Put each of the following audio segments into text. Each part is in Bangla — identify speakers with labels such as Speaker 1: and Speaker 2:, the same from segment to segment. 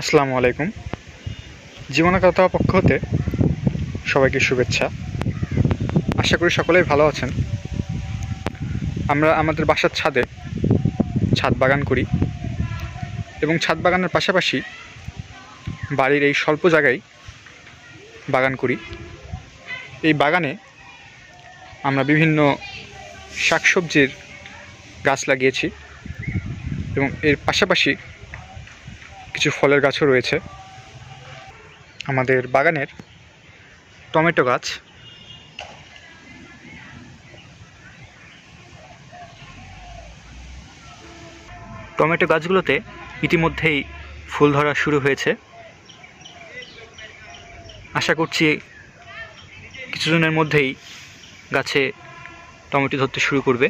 Speaker 1: আসসালামু আলাইকুম। জীবনকথা পক্ষ হতে সবাইকে শুভেচ্ছা। আশা করি সকলেই ভালো আছেন। আমরা আমাদের বাসার ছাদে ছাদ বাগান করি এবং ছাদ বাগানের পাশাপাশি বাড়ির এই স্বল্প জায়গায় বাগান করি। এই বাগানে আমরা বিভিন্ন শাকসবজির গাছ লাগিয়েছি এবং এর পাশাপাশি কিছু ফলের গাছও রয়েছে। আমাদের বাগানের টমেটো গাছ। টমেটো গাছগুলোতে ইতিমধ্যেই ফুল ধরা শুরু হয়েছে। আশা করছি কিছুদিনের মধ্যেই গাছে টমেটো ধরতে শুরু করবে।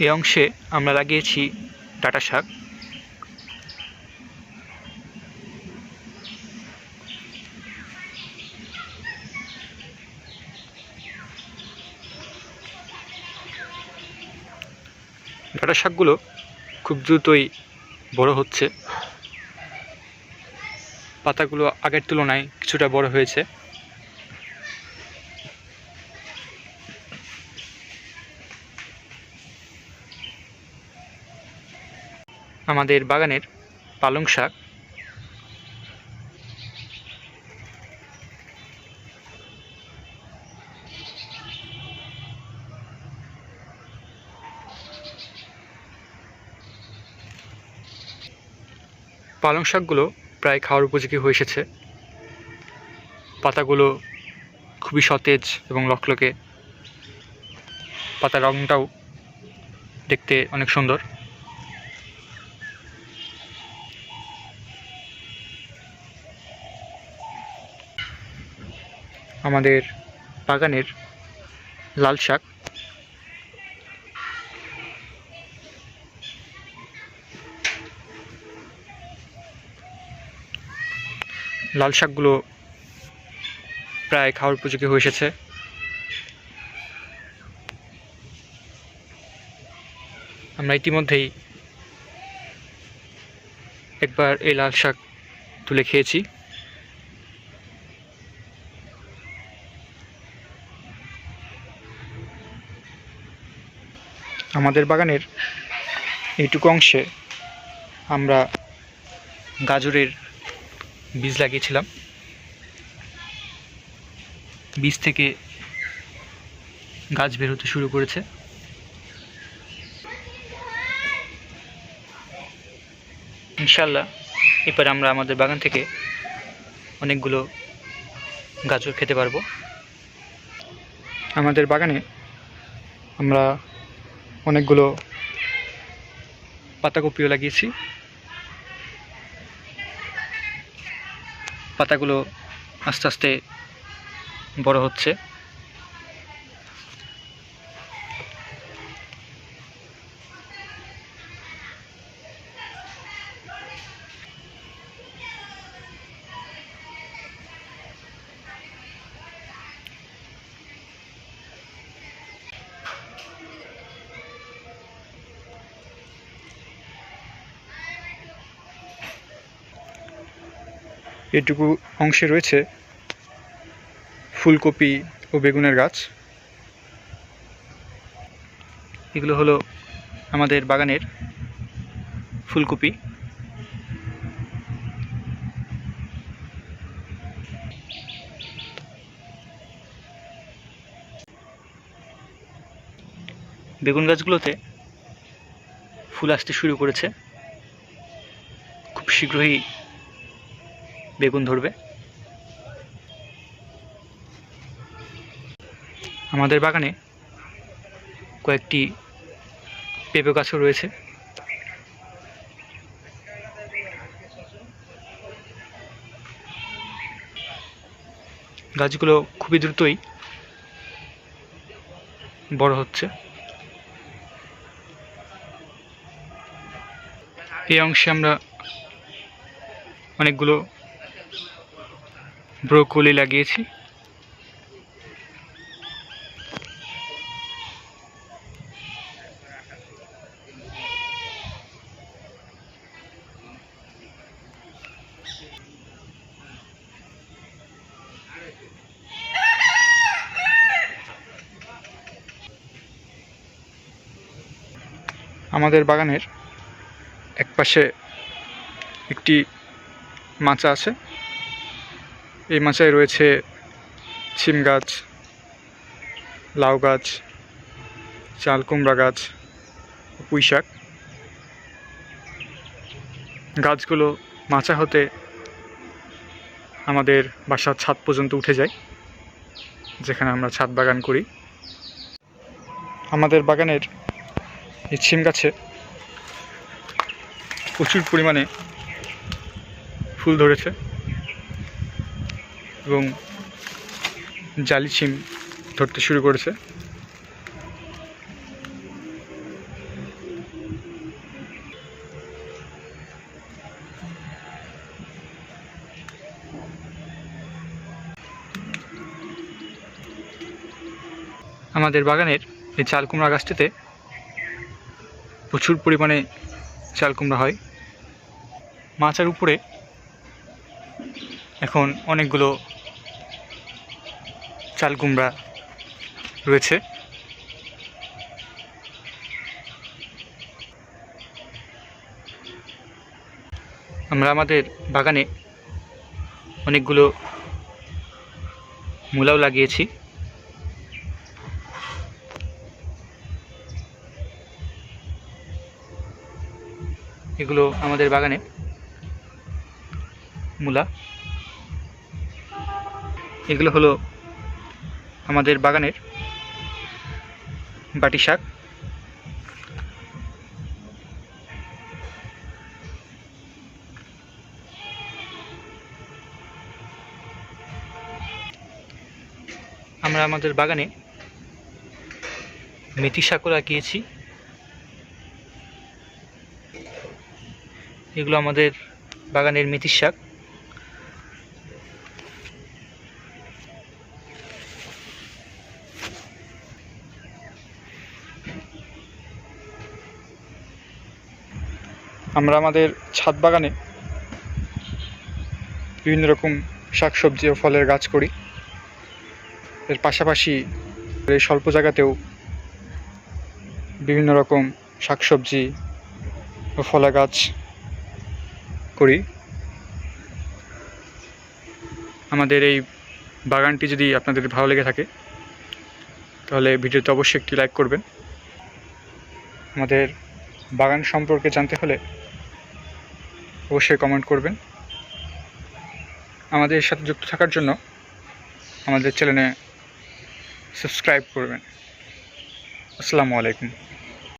Speaker 1: এই অংশে আমরা লাগিয়েছি ডাটা শাক। ডাটা শাকগুলো খুব দ্রুতই বড় হচ্ছে। পাতাগুলো আগের তুলনায় কিছুটা বড় হয়েছে। আমাদের বাগানের পালং শাক। পালং শাকগুলো প্রায় খাওয়ার উপযোগী হয়ে এসেছে। পাতাগুলো খুবই সতেজ এবং লকলকে। পাতার রঙটাও দেখতে অনেক সুন্দর। আমাদের বাগানের লাল শাক। লাল শাকগুলো প্রায় খাওয়ার উপযোগী হয়ে এসেছে। আমরা ইতিমধ্যেই একবার এই লাল শাক তুলে খেয়েছি। আমাদের বাগানের এইটুকু অংশে আমরা গাজরের বীজ লাগিয়েছিলাম। বীজ থেকে গাছ বের হতে শুরু করেছে। ইনশাল্লাহ এবার আমরা আমাদের বাগান থেকে অনেকগুলো গাজর খেতে পারব। আমাদের বাগানে আমরা অনেকগুলো পাতাকপিও লাগিয়েছি। পাতাগুলো আস্তে আস্তে বড় হচ্ছে। এটুকু অংশে রয়েছে ফুলকপি ও বেগুনের গাছ। এগুলো হলো আমাদের বাগানের ফুলকপি। বেগুন গাছগুলোতে ফুল আসতে শুরু করেছে। খুব শীঘ্রই বেগুন ধরবে। আমাদের বাগানে কয়েকটি পেঁপে গাছও রয়েছে। গাছগুলো খুবই দ্রুতই বড় হচ্ছে। এই অংশে আমরা অনেকগুলো ব্রোকলি লাগিয়েছি।
Speaker 2: আমাদের বাগানের একপাশে একটি মাচা আছে। এই মাচায় রয়েছে সিম গাছ, লাউ গাছ, চাল কুমড়া গাছ, পুঁই শাক। গাছগুলো মাচা হতে আমাদের বাসার ছাদ পর্যন্ত উঠে যায়, যেখানে আমরা ছাদ বাগান করি। আমাদের বাগানের এই সিম গাছে প্রচুর পরিমাণে ফুল ধরেছে। এবং জালি সিম ধরতে শুরু করেছে। আমাদের বাগানের এই চাল কুমড়া গাছটিতে প্রচুর পরিমাণে চাল কুমড়া হয়। মাচার উপরে এখন অনেকগুলো চাল কুমড়া রয়েছে। আমরা আমাদের বাগানে অনেকগুলো মূলাও লাগিয়েছি। এগুলো আমাদের বাগানে মূলা। এগুলো হলো আমাদের বাগানের বাটি শাক। আমরা আমাদের বাগানে মেথি শাকও লাগিয়েছি। এগুলো আমাদের বাগানের মেথির শাক। আমরা আমাদের ছাদ বাগানে বিভিন্ন রকম শাকসবজি ও ফলের গাছ করি। এর পাশাপাশি এই স্বল্প জায়গাতেও বিভিন্ন রকম শাকসবজি ও ফলা গাছ করি। আমাদের এই বাগানটি যদি আপনাদের ভালো লেগে থাকে, তাহলে ভিডিওতে অবশ্যই একটি লাইক করবেন। আমাদের বাগান সম্পর্কে জানতে হলে অবশ্যই কমেন্ট করবেন। আমাদের সাথে যুক্ত থাকার জন্য আমাদের চ্যানেলে সাবস্ক্রাইব করবেন। আসসালামু আলাইকুম।